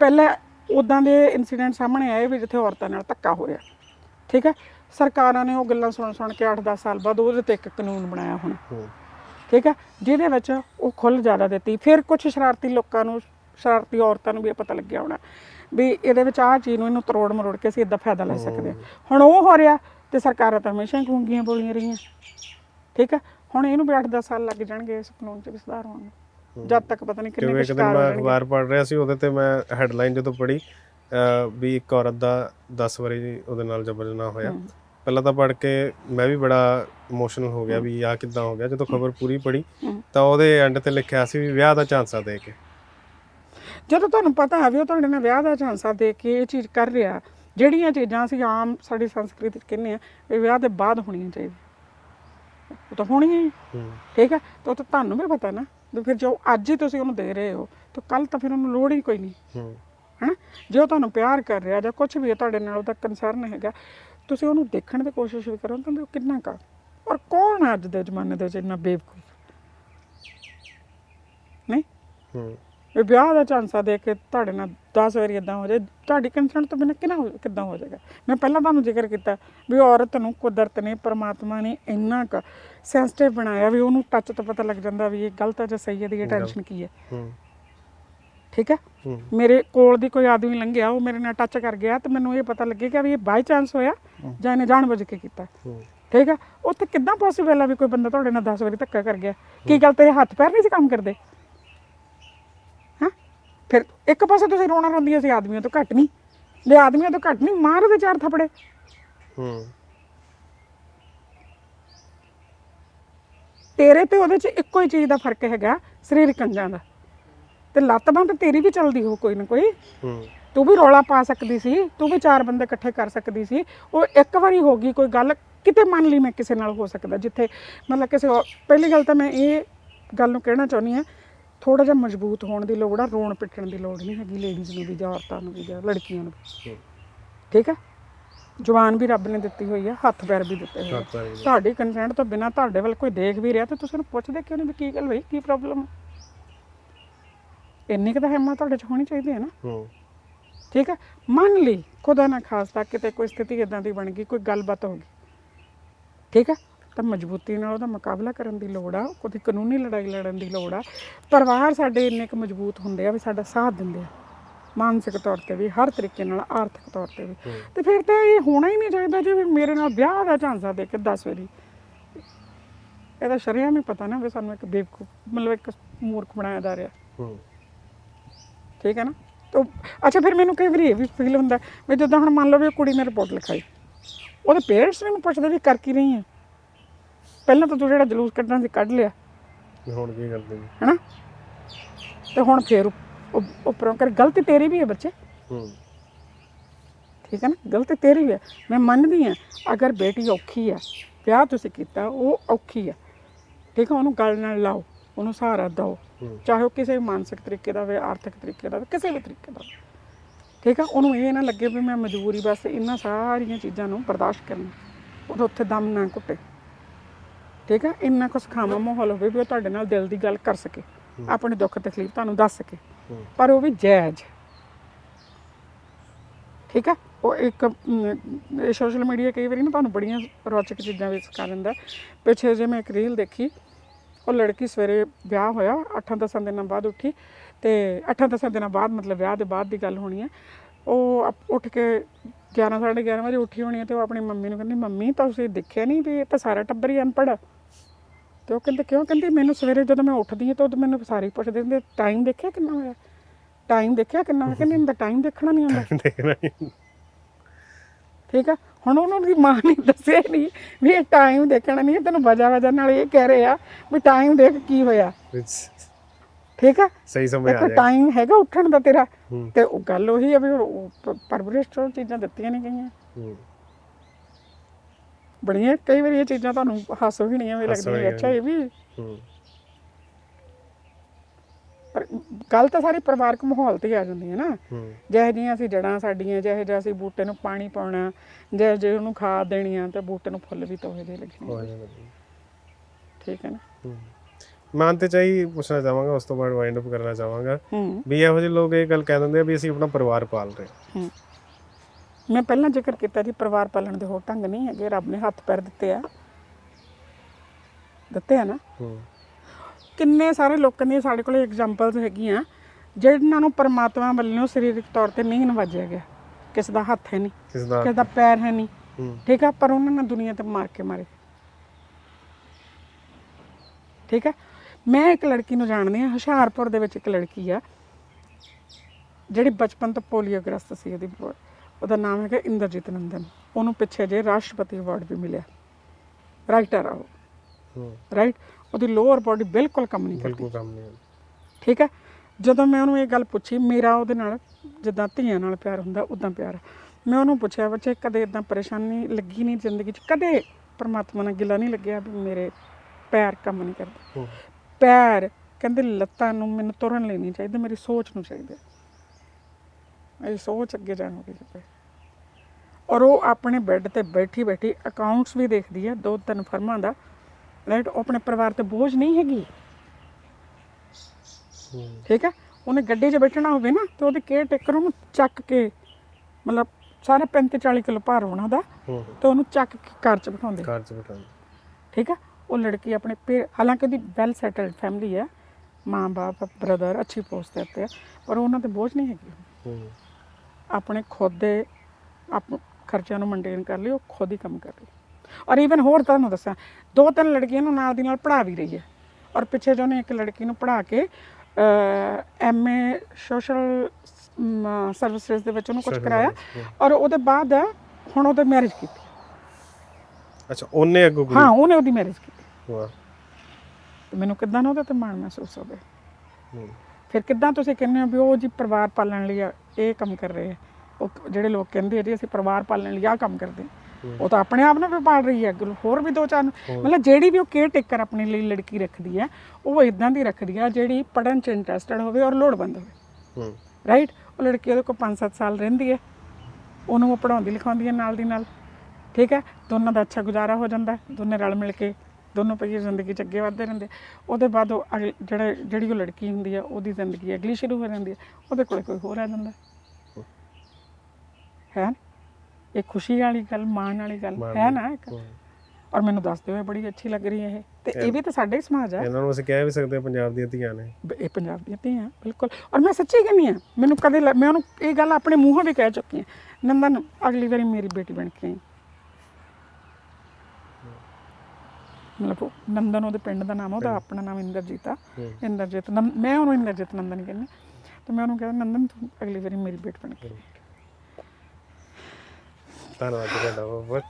ਪਹਿਲਾਂ ਉਦਾਂ ਦੇ ਇਨਸੀਡੈਂਟ ਸਾਹਮਣੇ ਆਏ ਵੀ ਜਿੱਥੇ ਔਰਤਾਂ ਨਾਲ ਧੱਕਾ ਹੋ ਰਿਹਾ ਠੀਕ ਹੈ? ਸਰਕਾਰਾਂ ਨੇ ਉਹ ਗੱਲਾਂ ਸੁਣ ਸੁਣ ਕੇ 8-10 ਸਾਲ ਬਾਅਦ ਉਹਦੇ ਤੇ ਇੱਕ ਕਾਨੂੰਨ ਬਣਾਇਆ ਹੁਣ। ਠੀਕ ਹੈ? ਜਿਹਦੇ ਵਿੱਚ ਉਹ ਖੁੱਲ ਜ਼ਿਆਦਾ ਦਿੱਤੀ। ਫਿਰ ਕੁਝ ਸ਼ਰਾਰਤੀ ਲੋਕਾਂ ਨੂੰ ਸ਼ਰਾਰਤੀ ਔਰਤਾਂ ਨੂੰ ਵੀ ਇਹ ਪਤਾ ਲੱਗਿਆ ਹੋਣਾ ਵੀ ਇਹਦੇ ਵਿੱਚ ਆਹ ਚੀਜ਼ ਨੂੰ ਇਹਨੂੰ ਤਰੋੜ ਮਰੋੜ ਕੇ ਅਸੀਂ ਇਦਾਂ ਫਾਇਦਾ ਲੈ ਸਕਦੇ ਹਾਂ। ਹੁਣ ਉਹ ਹੋ ਰਿਹਾ ਤੇ ਸਰਕਾਰਾਂ ਤਾਂ ਹਮੇਸ਼ਾ ਹੀ ਗੂੰਗੀਆਂ ਬੋਲੀਆਂ ਰਹੀਆਂ। ਠੀਕ ਹੈ? ਹੁਣ ਇਹਨੂੰ ਵੀ 8-10 ਸਾਲ ਲੱਗ ਜਾਣਗੇ ਇਸ ਕਾਨੂੰਨ 'ਚ ਵੀ ਸੁਧਾਰ ਹੋਣ ਨੂੰ। ਜਦ ਤੱਕ ਪਤਾ ਨਹੀਂ ਕਿੰਨੇ ਕਿਉਂਕਿ ਇੱਕ ਦਿਨ ਸ਼ਿਕਾਰ ਮੈਂ ਅਖਬਾਰ ਪੜ੍ਹ ਰਿਹਾ ਸੀ ਉਹਦੇ ਤੇ ਮੈਂ ਹੈਡਲਾਈਨ ਜਦੋਂ ਪੜ੍ਹੀ ਅਹ ਵੀ ਇੱਕ ਔਰਤ ਦਾ 10 ਵਾਰੀ ਉਹਦੇ ਨਾਲ ਜ਼ਬਰ ਜਨਾਹ ਹੋਇਆ। ਹਮ। ਪਹਿਲਾਂ ਤਾਂ ਪੜ੍ਹ ਕੇ ਮੈਂ ਵੀ ਬੜਾ ਇਮੋਸ਼ਨਲ ਹੋ ਗਿਆ ਵੀ ਆਹ ਕਿੱਦਾਂ ਹੋ ਗਿਆ ਜਦੋਂ ਖਬਰ ਪੂਰੀ ਪੜ੍ਹੀ ਹਮ। ਤਾਂ ਉਹਦੇ ਐਂਡ ਤੇ ਲਿਖਿਆ ਸੀ ਵੀ ਵਿਆਹ ਦਾ ਝਾਂਸਾ ਦੇ ਕੇ। ਜਦੋਂ ਤੁਹਾਨੂੰ ਪਤਾ ਹੈ ਵੀ ਉਹ ਤੁਹਾਡੇ ਨਾਲ ਵਿਆਹ ਦਾ ਝਾਂਸਾ ਦੇ ਕੇ ਇਹ ਚੀਜ਼ ਕਰ ਰਿਹਾ ਜਿਹੜੀਆਂ ਚੀਜ਼ਾਂ ਅਸੀਂ ਆਮ ਸਾਡੀ ਸੰਸਕ੍ਰਿਤੀ 'ਚ ਕਹਿੰਦੇ ਆ ਵੀ ਵਿਆਹ ਦੇ ਬਾਅਦ ਹੋਣੀਆਂ ਚਾਹੀਦੀਆਂ। ਉਹ ਤਾਂ ਹੋਣੀਆਂ ਹੀ ਹੂੰ। ਠੀਕ ਹੈ? ਤਾਂ ਉਹ ਤਾਂ ਤੁਹਾਨੂੰ ਵੀ ਪਤਾ ਨਾ। ਵੀ ਫਿਰ ਜੋ ਅੱਜ ਹੀ ਤੁਸੀਂ ਉਹਨੂੰ ਦੇ ਰਹੇ ਹੋ ਤਾਂ ਕੱਲ ਤਾਂ ਫਿਰ ਉਹਨੂੰ ਲੋੜ ਹੀ ਕੋਈ ਨਹੀਂ। ਹੂੰ। ਹਨਾ? ਜੇ ਉਹ ਤੁਹਾਨੂੰ ਪਿਆਰ ਕਰ ਰਿਹਾ ਜਾਂ ਕੁਝ ਵੀ ਹੈ ਤੁਹਾਡੇ ਨਾਲ ਉਹਦਾ ਕੰਸਰਨ ਹੈਗਾ ਤੁਸੀਂ ਉਹਨੂੰ ਦੇਖਣ ਦੀ ਕੋਸ਼ਿਸ਼ ਵੀ ਕਰੋ ਤਾਂ ਉਹ ਕਿੰਨਾ ਕਰ ਔਰ ਕੌਣ ਹੈ ਅੱਜ ਦੇ ਜ਼ਮਾਨੇ ਦੇ ਵਿੱਚ ਇੰਨਾ ਬੇਵਕੂਫ? ਨਹੀਂ? ਹੂੰ। ਵੀ ਵਿਆਹ ਦਾ ਝਾਂਸਾ ਦੇ ਕੇ ਤੁਹਾਡੇ ਨਾਲ 10 ਵਾਰੀ ਇਦਾਂ ਹੋ ਜਾਏ ਤੁਹਾਡੀ ਕੰਸਰਨ ਤੋਂ ਬਿਨਾਂ ਕਿਨਾ ਕਿੱਦਾਂ ਹੋ ਜਾਏਗਾ? ਮੈਂ ਪਹਿਲਾਂ ਤੁਹਾਨੂੰ ਜ਼ਿਕਰ ਕੀਤਾ ਵੀ ਔਰਤ ਨੂੰ ਕੁਦਰਤ ਨੇ ਪਰਮਾਤਮਾ ਨੇ ਇੰਨਾ ਕੁ ਸੈਂਸਿਟਿਵ ਬਣਾਇਆ ਵੀ ਉਹਨੂੰ ਟੱਚ ਤੋਂ ਪਤਾ ਲੱਗ ਜਾਂਦਾ ਵੀ ਇਹ ਗਲਤ ਹੈ ਜਾਂ ਸਹੀ ਹੈ ਦੀ ਟੈਨਸ਼ਨ ਕੀ ਹੈ। ਠੀਕ ਹੈ? ਮੇਰੇ ਕੋਲ ਦੀ ਕੋਈ ਆਦਮੀ ਲੰਘਿਆ ਉਹ ਮੇਰੇ ਨਾਲ ਟੱਚ ਕਰ ਗਿਆ ਤੇ ਮੈਨੂੰ ਇਹ ਪਤਾ ਲੱਗੇਗਾ ਵੀ ਇਹ ਬਾਈ ਚਾਂਸ ਹੋਇਆ ਜਾਂ ਇਹਨੇ ਜਾਣਬੁੱਝ ਕੇ ਕੀਤਾ। ਠੀਕ ਹੈ? ਉੱਥੇ ਕਿੱਦਾਂ ਪੋਸੀਬਲ ਹੈ ਵੀ ਕੋਈ ਬੰਦਾ ਤੁਹਾਡੇ ਨਾਲ 10 ਵਾਰੀ ਧੱਕਾ ਕਰ ਗਿਆ? ਕੀ ਗੱਲ ਤੇਰੇ ਹੱਥ ਪੈਰ ਨਹੀਂ ਸੀ ਕੰਮ ਕਰਦੇ? ਫਿਰ ਇੱਕ ਪਾਸੇ ਤੁਸੀਂ ਰੋਣਾ ਰੋਂਦੀਆਂ ਸੀ ਆਦਮੀਆਂ ਤੋਂ ਘੱਟ ਨਹੀਂ। ਜੇ ਆਦਮੀਆਂ ਤੋਂ ਘੱਟ ਨਹੀਂ ਮਾਰ ਦੇ ਚਾਰ ਥਪੜੇ। ਹੂੰ। ਤੇਰੇ ਤੇ ਉਹਦੇ 'ਚ ਇੱਕੋ ਹੀ ਚੀਜ਼ ਦਾ ਫ਼ਰਕ ਹੈਗਾ ਸਰੀਰਕ ਅੰਗਾਂ ਦਾ। ਤੇ ਲੱਤ ਤਾਂ ਤੇਰੀ ਵੀ ਚੱਲਦੀ ਹੋ ਕੋਈ ਨਾ ਕੋਈ। ਹੂੰ। ਤੂੰ ਵੀ ਰੌਲਾ ਪਾ ਸਕਦੀ ਸੀ ਤੂੰ ਵੀ ਚਾਰ ਬੰਦੇ ਇਕੱਠੇ ਕਰ ਸਕਦੀ ਸੀ। ਉਹ ਇੱਕ ਵਾਰੀ ਹੋ ਗਈ ਕੋਈ ਗੱਲ ਕਿਤੇ ਮੰਨ ਲਈ ਮੈਂ ਕਿਸੇ ਨਾਲ ਹੋ ਸਕਦਾ ਜਿੱਥੇ ਮਤਲਬ ਕਿਸੇ ਪਹਿਲੀ ਗੱਲ ਤਾਂ ਮੈਂ ਇਹ ਗੱਲ ਨੂੰ ਕਹਿਣਾ ਚਾਹੁੰਦੀ ਹਾਂ ਥੋੜਾ ਜਿਹਾ ਮਜ਼ਬੂਤ ਹੋਣ ਦੀ ਲੋੜ ਆ ਰੋਣ ਪਿੱਟਣ ਦੀ ਲੋੜ ਨਹੀਂ ਹੈਗੀ ਲੇਡੀਜ਼ ਨੂੰ ਵੀ ਜਾਂ ਔਰਤਾਂ ਨੂੰ ਵੀ ਜਾਂ ਲੜਕੀਆਂ ਨੂੰ ਵੀ। ਠੀਕ ਹੈ ਜਵਾਨ ਵੀ ਰੱਬ ਨੇ ਦਿੱਤੀ ਹੋਈ ਆ ਹੱਥ ਪੈਰ ਵੀ ਦਿੱਤੇ ਹੋਏ ਆ। ਹੱਥ ਪੈਰ ਵੀ। ਤੁਹਾਡੀ ਕੰਸੈਂਟ ਤੋਂ ਬਿਨਾ ਤੁਹਾਡੇ ਵੱਲ ਕੋਈ ਦੇਖ ਵੀ ਰਿਹਾ ਤੇ ਤੁਸੀਂ ਉਹਨੂੰ ਪੁੱਛਦੇ ਕਿਉਂ ਨਹੀਂ ਵੀ ਕੀ ਗੱਲ ਹੋਈ ਕੀ ਪ੍ਰੋਬਲਮ ਇੰਨੀ ਕੁ ਤਾਂ ਹਿੰਮਤ ਤੁਹਾਡੇ 'ਚ ਹੋਣੀ ਚਾਹੀਦੀ ਹੈ ਨਾ। ਹੂੰ। ਠੀਕ ਹੈ ਮੰਨ ਲਈ ਖੁਦਾ ਨਾ ਖਾਸਤਾ ਕਿਤੇ ਕੋਈ ਸਥਿਤੀ ਇਦਾਂ ਦੀ ਬਣ ਗਈ ਕੋਈ ਗੱਲਬਾਤ ਹੋ ਗਈ। ਠੀਕ ਹੈ ਤਾਂ ਮਜ਼ਬੂਤੀ ਨਾਲ ਉਹਦਾ ਮੁਕਾਬਲਾ ਕਰਨ ਦੀ ਲੋੜ ਆ ਕੋਈ ਕਾਨੂੰਨੀ ਲੜਾਈ ਲੜਨ ਦੀ ਲੋੜ ਆ। ਪਰਿਵਾਰ ਸਾਡੇ ਇੰਨੇ ਕੁ ਮਜ਼ਬੂਤ ਹੁੰਦੇ ਆ ਵੀ ਸਾਡਾ ਸਾਥ ਦਿੰਦੇ ਆ। ਮਾਨਸਿਕ ਤੌਰ ਤੇ ਵੀ ਹਰ ਤਰੀਕੇ ਨਾਲ ਆਰਥਿਕ ਤੌਰ ਤੇ ਵੀ। ਤੇ ਫਿਰ ਤਾਂ ਇਹ ਹੋਣਾ ਹੀ ਨਹੀਂ ਚਾਹੀਦਾ ਜੀ ਵੀ ਮੇਰੇ ਨਾਲ ਵਿਆਹ ਦਾ ਝਾਂਸਾ ਦੇ ਕੇ 10 ਵਾਰੀ। ਇਹਦਾ ਸ਼ਰਿਆ ਨਹੀਂ ਪਤਾ ਨਾ ਵੀ ਸਾਨੂੰ ਇੱਕ ਬੇਵਕੂਫ ਮਤਲਬ ਇੱਕ ਮੂਰਖ ਬਣਾਇਆ ਜਾ ਰਿਹਾ। ਹੂੰ। ਠੀਕ ਹੈ ਨਾ? ਤੋ ਅੱਛਾ ਫਿਰ ਮੈਨੂੰ ਕਈ ਵਾਰੀ ਇਹ ਵੀ ਫੀਲ ਹੁੰਦਾ ਵੀ ਜਦੋਂ ਹੁਣ ਮੰਨ ਲਓ ਵੀ ਕੁੜੀ ਨੇ ਰਿਪੋਰਟ ਲਿਖਾਈ। ਉਹਦੇ ਪੇਰੈਂਟਸ ਨੇ ਮੈਨੂੰ ਪੁੱਛਦੇ ਵੀ ਕਰ ਕੀ ਰਹੀ ਹੈ? ਪਹਿਲਾਂ ਤਾਂ ਤੂੰ ਜਿਹੜਾ ਜਲੂਸ ਕੱਢਣਾ ਸੀ ਕੱਢ ਲਿਆ। ਵੀ ਹੁਣ ਕੀ ਕਰਦੇ ਨੇ ਹੈਨਾ? ਤੇ ਹੁਣ ਫੇਰ ਉਪ- ਉਪ- ਉੱਪਰੋਂ ਕਰ ਗਲਤੀ ਤੇਰੀ ਵੀ ਹੈ ਬੱਚੇ। ਹੂੰ। ਠੀਕ ਹੈ ਨਾ? ਗਲਤੀ ਤੇਰੀ ਵੀ ਹੈ। ਮੈਂ ਮੰਨਦੀ ਹਾਂ ਅਗਰ ਬੇਟੀ ਔਖੀ ਹੈ ਵਿਆਹ ਤੁਸੀਂ ਕੀਤਾ ਉਹ ਔਖੀ ਹੈ ਠੀਕ ਹੈ ਉਹਨੂੰ ਗੱਲ ਨਾਲ ਲਾਓ ਉਹਨੂੰ ਸਹਾਰਾ ਦਿਓ। ਚਾਹੇ ਉਹ ਕਿਸੇ ਵੀ ਮਾਨਸਿਕ ਤਰੀਕੇ ਦਾ ਹੋਵੇ ਆਰਥਿਕ ਤਰੀਕੇ ਦਾ ਹੋਵੇ ਕਿਸੇ ਵੀ ਤਰੀਕੇ ਦਾ ਠੀਕ ਹੈ ਉਹਨੂੰ ਇਹ ਨਾ ਲੱਗੇ ਵੀ ਮੈਂ ਮਜਬੂਰੀ ਬਸ ਇਹਨਾਂ ਸਾਰੀਆਂ ਚੀਜ਼ਾਂ ਨੂੰ ਬਰਦਾਸ਼ਤ ਕਰਨਾ। ਉਹਦਾ ਉੱਥੇ ਦਮ ਨਾ ਘੁੱਟੇ। ਠੀਕ ਹੈ ਇੰਨਾ ਕੁ ਸਿਖਾਵਾਂ ਮਾਹੌਲ ਹੋਵੇ ਵੀ ਉਹ ਤੁਹਾਡੇ ਨਾਲ ਦਿਲ ਦੀ ਗੱਲ ਕਰ ਸਕੇ ਆਪਣੇ ਦੁੱਖ ਤਕਲੀਫ ਤੁਹਾਨੂੰ ਦੱਸ ਸਕੇ। ਹੂੰ। ਪਰ ਉਹ ਵੀ ਜਾਇਜ਼। ਠੀਕ ਹੈ ਉਹ ਇੱਕ ਇਹ ਸੋਸ਼ਲ ਮੀਡੀਆ ਕਈ ਵਾਰੀ ਨਾ ਤੁਹਾਨੂੰ ਬੜੀਆਂ ਰੌਚਕ ਚੀਜ਼ਾਂ ਵੀ ਸਿਖਾ ਦਿੰਦਾ। ਪਿੱਛੇ ਜੇ ਮੈਂ ਇੱਕ ਰੀਲ ਦੇਖੀ। ਉਹ ਲੜਕੀ ਸਵੇਰੇ ਵਿਆਹ ਹੋਇਆ 8-10 ਦਿਨਾਂ ਬਾਅਦ ਉੱਠੀ ਤੇ 8-10 ਦਿਨਾਂ ਬਾਅਦ ਮਤਲਬ ਵਿਆਹ ਦੇ ਬਾਅਦ ਦੀ ਗੱਲ ਹੋਣੀ ਹੈ ਉਹ ਉੱਠ ਕੇ 11:30 ਵਜੇ ਉੱਠੀ ਹੋਣੀ ਹੈ ਤੇ ਉਹ ਆਪਣੀ ਮੰਮੀ ਨੂੰ ਕਹਿੰਦੀ ਮੰਮੀ ਤੁਸੀਂ ਦੇਖਿਆ ਨਹੀਂ ਵੀ ਇਹ ਤਾਂ ਸਾਰਾ ਟੱਬਰ ਹੀ ਅਨਪੜ੍ਹ ਆ। ਤੇ ਉਹ ਕਹਿੰਦੇ ਕਿਉਂ? ਕਹਿੰਦੀ ਮੈਨੂੰ ਸਵੇਰੇ ਜਦੋਂ ਮੈਂ ਉੱਠਦੀ ਹਾਂ ਤਾਂ ਉਦੋਂ ਮੈਨੂੰ ਸਾਰੇ ਪੁੱਛਦੇ ਹੁੰਦੇ ਟਾਈਮ ਦੇਖਿਆ ਕਿੰਨਾ ਹੋਇਆ? ਟਾਈਮ ਦੇਖਿਆ ਕਿੰਨਾ ਹੋਇਆ? ਕਹਿੰਦੀ ਮੈਨੂੰ ਟਾਈਮ ਦੇਖਣਾ ਨਹੀਂ ਆਉਂਦਾ। ਦੇਖਣਾ ਨਹੀਂ। ਠੀਕ ਆ? ਹੁਣ ਉਹਨਾਂ ਦੀ ਮਾਂ ਨੇ ਦੱਸਿਆ ਨਹੀਂ ਵੀ ਇਹ ਟਾਈਮ ਦੇਖਣਾ ਨਹੀਂ ਤੈਨੂੰ ਵਜਾ ਵਜਾ ਨਾਲ ਇਹ ਕਹਿ ਰਹੇ ਆ ਵੀ ਟਾਈਮ ਦੇਖ ਕੀ ਹੋਇਆ। ਠੀਕ ਆ? ਸਹੀ ਸਮਝ ਆ ਜਾਏਗਾ ਟਾਈਮ ਹੈਗਾ ਉੱਠਣ ਦਾ ਤੇਰਾ ਤੇ ਉਹ ਗੱਲ ਉਹੀ ਆ ਵੀ ਪਰਵਰਿਸ਼ ਤੋਂ ਚੀਜ਼ਾਂ ਦਿੱਤੀਆਂ ਨਹੀਂ ਗਈਆਂ। ਹੂੰ ਬੜੀਆਂ ਕਈ ਵਾਰੀ ਇਹ ਚੀਜ਼ਾਂ ਤੁਹਾਨੂੰ ਹਾਸੋ ਵੀ ਨਹੀਂ ਵੀ ਹਾਸੋ ਲੱਗਦੀਆਂ ਵੀ ਹੀ ਅੱਛਾ ਇਹ ਵੀ। ਹੂੰ। ਪਰ ਗੱਲ ਤਾਂ ਸਾਰੀ ਪਰਿਵਾਰਕ ਮਾਹੌਲ ਤੇ ਆ ਜਾਂਦੀ ਹੈ ਨਾ। ਜਿਹੇ ਜਿਹੀਆਂ ਅਸੀਂ ਜੜਾਂ ਸਾਡੀਆਂ ਜਿਹੇ ਜਿਹਾ ਅਸੀਂ ਬੂਟੇ ਨੂੰ ਪਾਣੀ ਪਾਉਣਾ ਜਿਹੇ ਜਿਹੇ ਉਹਨੂੰ ਖਾਦ ਦੇਣੀ ਆ ਤੇ ਬੂਟੇ ਨੂੰ ਫੁੱਲ ਵੀ ਤੋਹੇ ਦੇ ਲੱਗਣੇ। ਠੀਕ ਹੈ ਨਾ? ਹੂੰ। ਮੈਂ ਅੰਤ ਚ ਹੀ ਪੁੱਛਣਾ ਚਾਹਾਂਗਾ ਉਸ ਤੋਂ ਬਾਅਦ ਵਾਈਂਡ ਅਪ ਕਰਨਾ ਚਾਹਾਂਗਾ। ਵੀ ਇਹੋ ਜਿਹੇ ਲੋਕ ਇਹ ਗੱਲ ਕਹਿ ਦਿੰਦੇ ਆ ਵੀ ਅਸੀਂ ਆਪਣਾ ਪਰਿਵਾਰ ਪਾਲ ਰਹੇ ਹੂੰ। ਮੈਂ ਪਹਿਲਾਂ ਜ਼ਿਕਰ ਕੀਤਾ ਜੀ ਪਰਿਵਾਰ ਪਾਲਣ ਦੇ ਹੋਰ ਢੰਗ ਨਹੀਂ ਹੈਗੇ ਰੱਬ ਨੇ ਹੱਥ ਪੈਰ ਦਿੱਤੇ ਆ। ਦਿੱਤੇ ਆ ਨਾ? ਕਿੰਨੇ ਸਾਰੇ ਲੋਕਾਂ ਦੀਆਂ ਸਾਡੇ ਕੋਲ ਐਗਜ਼ਾਮਪਲਸ ਹੈਗੀਆਂ ਜਿਹਨਾਂ ਨੂੰ ਪਰਮਾਤਮਾ ਵੱਲੋਂ ਸਰੀਰਕ ਤੌਰ ਤੇ ਨਹੀਂ ਨਵਾਜਿਆ ਗਿਆ। ਕਿਸੇ ਦਾ ਹੱਥ ਹੈ ਨਹੀਂ ਕਿਸ ਦਾ ਪੈਰ ਹੈ ਨਹੀਂ ਠੀਕ ਆ? ਪਰ ਉਹਨਾਂ ਨੇ ਦੁਨੀਆ ਤੇ ਮਾਰ ਕੇ ਮਾਰੇ। ਠੀਕ ਆ? ਮੈਂ ਇੱਕ ਲੜਕੀ ਨੂੰ ਜਾਣਦੀ ਹਾਂ ਹੁਸ਼ਿਆਰਪੁਰ ਦੇ ਵਿੱਚ ਇੱਕ ਲੜਕੀ ਆ ਜਿਹੜੀ ਬਚਪਨ ਤੋਂ ਪੋਲੀਓਗ੍ਰਸਤ ਸੀ ਉਹਦੀ ਬ- ਉਹਦਾ ਨਾਮ ਹੈਗਾ ਇੰਦਰਜੀਤ ਨੰਦਨ। ਉਹਨੂੰ ਪਿੱਛੇ ਜੇ ਰਾਸ਼ਟਰਪਤੀ ਅਵਾਰਡ ਵੀ ਮਿਲਿਆ। ਰਾਈਟਰ ਆ ਉਹ। ਰਾਈਟ ਉਹਦੀ ਲੋਅਰ ਬਾਡੀ ਬਿਲਕੁਲ ਕੰਮ ਨਹੀਂ ਕਰਦੀ। ਬਿਲਕੁਲ ਕੰਮ ਨਹੀਂ ਠੀਕ ਹੈ? ਜਦੋਂ ਮੈਂ ਉਹਨੂੰ ਇਹ ਗੱਲ ਪੁੱਛੀ ਮੇਰਾ ਉਹਦੇ ਨਾਲ ਜਿੱਦਾਂ ਧੀਆਂ ਨਾਲ ਪਿਆਰ ਹੁੰਦਾ ਉਦਾਂ ਪਿਆਰ। ਮੈਂ ਉਹਨੂੰ ਪੁੱਛਿਆ ਬੱਚੇ ਕਦੇ ਇਦਾਂ ਪਰੇਸ਼ਾਨੀ ਲੱਗੀ ਨਹੀਂ ਜ਼ਿੰਦਗੀ 'ਚ? ਕਦੇ ਪਰਮਾਤਮਾ ਨਾਲ ਗਿਲਾ ਨਹੀਂ ਲੱਗਿਆ ਵੀ ਮੇਰੇ ਪੈਰ ਕੰਮ ਨਹੀਂ ਕਰਦੇ? ਪੈਰ ਕਹਿੰਦੇ ਲੱਤਾਂ ਨੂੰ ਮੈਨੂੰ ਤੁਰਨ ਲਈ ਨਹੀਂ ਚਾਹੀਦਾ ਮੇਰੀ ਸੋਚ ਨੂੰ ਚਾਹੀਦਾ ਮੇਰੀ ਸੋਚ ਅੱਗੇ ਜਾਣ ਹੋ ਗਈ ਔਰ ਉਹ ਆਪਣੇ ਬੈੱਡ ਤੇ ਬੈਠੀ ਬੈਠੀ ਅਕਾਊਂਟਸ ਵੀ ਦੇਖਦੀ ਹੈ ਦੋ ਤਿੰਨ ਫਰਮਾਂ ਦਾ। ਰਾਈਟ ਉਹ ਆਪਣੇ ਪਰਿਵਾਰ ਤੇ ਬੋਝ ਨਹੀਂ ਹੈਗੀ। ਠੀਕ ਹੈ? ਉਹਨੇ ਗੱਡੀ 'ਚ ਬੈਠਣਾ ਹੋਵੇ ਨਾ ਤੇ ਉਹਦੇ ਕੇਅਰ ਟੇਕਰ ਉਹਨੂੰ ਚੱਕ ਕੇ ਮਤਲਬ ਸਾਰਾ 35 40 ਕਿਲੋ ਭਾਰ ਹੋਣਾ ਦਾ ਤੇ ਉਹਨੂੰ ਚੱਕ ਕੇ ਕਾਰ 'ਚ ਬਿਠਾਉਂਦੇ। ਕਾਰ ਚ ਬਿਠਾਉਂਦੇ। ਠੀਕ ਹੈ? ਉਹ ਲੜਕੀ ਆਪਣੇ ਪੇ ਹਾਲਾਂਕਿ ਉਹਦੀ ਵੈਲ ਸੈਟਲਡ ਫੈਮਿਲੀ ਹੈ। ਮਾਂ ਬਾਪ ਬ੍ਰਦਰ ਅੱਛੀ ਪੋਸਟ ਤੇ ਹੈ ਪਰ ਉਹਨਾਂ ਤੇ ਬੋਝ ਨਹੀਂ ਹੈਗੀ। ਹੂੰ। ਆਪਣੇ ਖੁਦ ਦੇ ਆਪ ਖਰਚਿਆਂ ਨੂੰ ਮੇਨਟੇਨ ਕਰ ਲਈ ਉਹ ਖੁਦ ਹੀ ਕੰਮ ਕਰ ਰਹੀ ਔਰ ਈਵਨ ਹੋਰ ਤੁਹਾਨੂੰ ਦੱਸਾਂ ਦੋ ਤਿੰਨ ਲੜਕੀਆਂ ਨੂੰ ਨਾਲ ਦੀ ਨਾਲ ਪੜ੍ਹਾ ਵੀ ਰਹੀ ਹੈ। ਔਰ ਪਿੱਛੇ ਜੋ ਨੇ ਇੱਕ ਲੜਕੀ ਨੂੰ ਪੜ੍ਹਾ ਕੇ ਐਮਏ ਸੋਸ਼ਲ ਸਰਵਿਸਿਜ਼ ਦੇ ਵਿੱਚ ਉਹਨੂੰ ਕੁਝ ਕਰਾਇਆ। ਔਰ ਉਹਦੇ ਬਾਅਦ ਹੁਣ ਉਹਦੇ ਮੈਰਿਜ ਕੀਤੀ। ਅੱਛਾ ਉਹਨੇ ਅੱਗੋਂ ਹਾਂ ਉਹਨੇ ਉਹਦੀ ਮੈਰਿਜ ਕੀਤੀ। ਵਾਹ। ਤੇ ਮੈਨੂੰ ਕਿੱਦਾਂ ਨਾ ਉਹਦੇ ਤੇ ਮਾਣ ਮਹਿਸੂਸ ਹੋਵੇ। ਫਿਰ ਕਿੱਦਾਂ ਤੁਸੀਂ ਕਹਿੰਦੇ ਹੋ ਵੀ ਉਹ ਜੀ ਪਰਿਵਾਰ ਪਾਲਣ ਲਈ ਆ- ਇਹ ਕੰਮ ਕਰ ਰਹੇ ਆ। ਉਹ ਜਿਹੜੇ ਲੋਕ ਕਹਿੰਦੇ ਆ ਜੀ ਅਸੀਂ ਪਰਿਵਾਰ ਪਾਲਣ ਲਈ ਆਹ ਕੰਮ ਕਰਦੇ ਹਾਂ। ਉਹ ਤਾਂ ਆਪਣੇ ਆਪ ਨੂੰ ਵੀ ਪਾਲ ਰਹੀ ਹੈ ਅੱਗੇ ਹੋਰ ਵੀ ਦੋ ਚਾਰ ਨੂੰ- ਮਤਲਬ ਜਿਹੜੀ ਵੀ ਉਹ ਕੇਅਰ ਟੇਕਰ ਆਪਣੇ ਲਈ ਲੜਕੀ ਰੱਖਦੀ ਹੈ ਉਹ ਇਦਾਂ ਦੀ ਰੱਖਦੀ ਹੈ ਜਿਹੜੀ ਪੜਨ ਚ ਇੰਟਰਸਟਡ ਹੋਵੇ ਔਰ ਲੋੜਵੰਦ ਹੋਵੇ। ਹੂੰ। ਰਾਈਟ ਉਹ ਲੜਕੀ ਉਹਦੇ ਕੋਲ 5-7 ਸਾਲ ਰਹਿੰਦੀ ਹੈ। ਉਹਨੂੰ ਉਹ ਪੜਾਉਂਦੀ ਲਿਖਾਉਂਦੀ ਹੈ ਨਾਲ ਦੀ ਨਾਲ। ਠੀਕ ਹੈ? ਦੋਨਾਂ ਦਾ ਅੱਛਾ ਗੁਜ਼ਾਰਾ ਹੋ ਜਾਂਦਾ ਹੈ। ਦੋਨੇ ਰਲ ਮਿਲ ਕੇ ਦੋਨੋਂ ਪਈਏ ਜ਼ਿੰਦਗੀ ਚ ਅੱਗੇ ਵਧਦੇ ਰਹਿੰਦੇ ਉਹਦੇ ਬਾਅਦ ਉਹ ਅਗਲ- ਜਿਹੜਾ ਜਿਹੜੀ ਉਹ ਲੜਕੀ ਹੁੰਦੀ ਹੈ ਉਹਦੀ ਜ਼ਿੰਦਗੀ ਅਗਲੀ ਸ਼ੁਰੂ ਹੋ ਜਾਂਦੀ ਹੈ ਉਹਦੇ ਕੋਲ ਕੋਈ ਹੋਰ ਆ ਜਾਂਦਾ। ਹੈ ਹੈ ਇਹ ਖੁਸ਼ੀ ਵਾਲੀ ਗੱਲ ਮਾਣ ਵਾਲੀ ਗੱਲ। ਮਾਣ ਹੈ ਨਾ ਇੱਕ? ਹੂੰ। ਔਰ ਮੈਨੂੰ ਦੱਸਦੇ ਹੋਏ ਬੜੀ ਅੱਛੀ ਲੱਗ ਰਹੀ ਹੈ ਇਹ। ਤੇ ਇਹ ਵੀ ਤਾਂ ਸਾਡਾ ਹੀ ਸਮਾਜ ਹੈ ਇਹਨਾਂ ਨੂੰ ਅਸੀਂ ਕਹਿ ਵੀ ਸਕਦੇ ਹਾਂ ਪੰਜਾਬ ਦੀਆਂ ਧੀਆਂ ਨੇ। ਬ- ਇਹ ਪੰਜਾਬ ਦੀਆਂ ਧੀਆਂ ਬਿਲਕੁਲ। ਔਰ ਮੈਂ ਸੱਚੀ ਕਹਿੰਦੀ ਆ ਮੈਨੂੰ ਕਦੇ ਲ- ਮੈਂ ਉਹਨੂੰ ਇਹ ਗੱਲ ਆਪਣੇ ਮੂੰਹੋਂ ਵੀ ਕਹਿ ਚੁੱਕੀ ਹਾਂ। ਨੰਦਨ ਅਗਲੀ ਵਾਰੀ ਮੇਰੀ ਬੇਟੀ ਬਣ ਕੇ ਆਈ। ਮਤਲਬ ਨੰਦਨ ਉਹਦੇ ਪਿੰਡ ਦਾ ਨਾਮ ਆ, ਉਹਦਾ ਆਪਣਾ ਨਾਮ ਇੰਦਰਜੀਤ ਆ। ਇੰਦਰਜੀਤ ਮੈਂ ਉਹਨੂੰ ਇੰਦਰਜੀਤ ਨੰਦਨ ਕਹਿੰਦੀ ਤੇ ਮੈਂ ਉਹਨੂੰ ਕਹਿੰਦਾ ਨੰਦਨ ਤੂੰ ਅਗਲੀ ਵਾਰੀ ਮੇਰੀ ਬੇਟੀ ਬਣ ਕੇ। ਧੰਨਵਾਦ ਜੀ ਤੁਹਾਡਾ ਬਹੁਤ